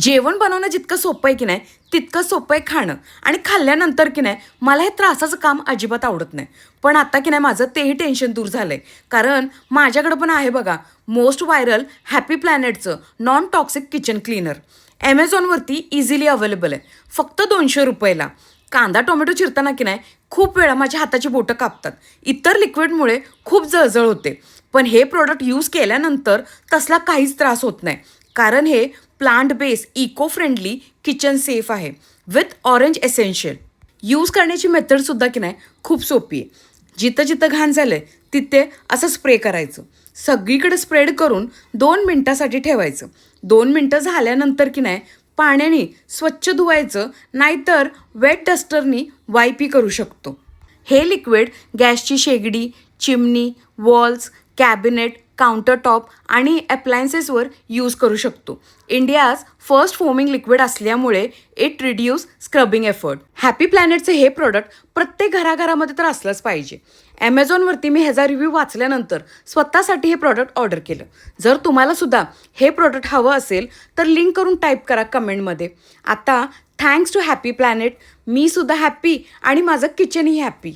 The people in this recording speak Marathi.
जेवण बनवणं जितकं सोपं आहे की नाही तितकं सोपं आहे खाणं. आणि खाल्ल्यानंतर की नाही मला हे त्रासाचं काम अजिबात आवडत नाही. पण आता की नाही माझं तेही टेन्शन दूर झालं आहे कारण माझ्याकडं पण आहे बघा मोस्ट व्हायरल हॅपी प्लॅनेटचं नॉन टॉक्सिक किचन क्लीनर ॲमेझॉनवरती इझिली अवेलेबल आहे. फक्त दोनशे रुपयाला. कांदा टोमॅटो चिरताना की नाही खूप वेळा माझ्या हाताची बोटं कापतात. इतर लिक्विडमुळे खूप जळजळ होते. पण हे प्रोडक्ट यूज केल्यानंतर तसला काहीच त्रास होत नाही. कारण हे plant base eco friendly kitchen safe आहे. विथ ऑरेंज एसेन्शियल यूज करण्याची मेथडसुद्धा की नाही खूप सोपी आहे. जिथं जिथं घाण झालं आहे तिथे असं स्प्रे करायचं. सगळीकडे स्प्रेड करून दोन मिनटासाठी ठेवायचं. दोन मिनटं झाल्यानंतर की नाही पाण्याने स्वच्छ धुवायचं नाहीतर वेट डस्टरनी वायपी करू शकतो. हे लिक्विड गॅसची शेगडी चिमणी वॉल्स कॅबिनेट काउंटरटॉप आणि अप्लायन्सेसवर यूज करू शकतो. इंडियाज फर्स्ट फोमिंग लिक्विड असल्यामुळे it reduce scrubbing effort happy प्लॅनेटचे हे प्रोडक्ट प्रत्येक घराघरामध्ये तर असलंच पाहिजे. ॲमेझॉनवरती मी ह्याचा रिव्ह्यू वाचल्यानंतर स्वतःसाठी हे प्रॉडक्ट ऑर्डर केलं. जर तुम्हाला सुद्धा हे प्रॉडक्ट हवं असेल तर लिंक करून टाईप करा कमेंटमध्ये आता थँक्स टू हॅपी प्लॅनेट मी सुद्धा हॅप्पी आणि माझं किचनही हॅपी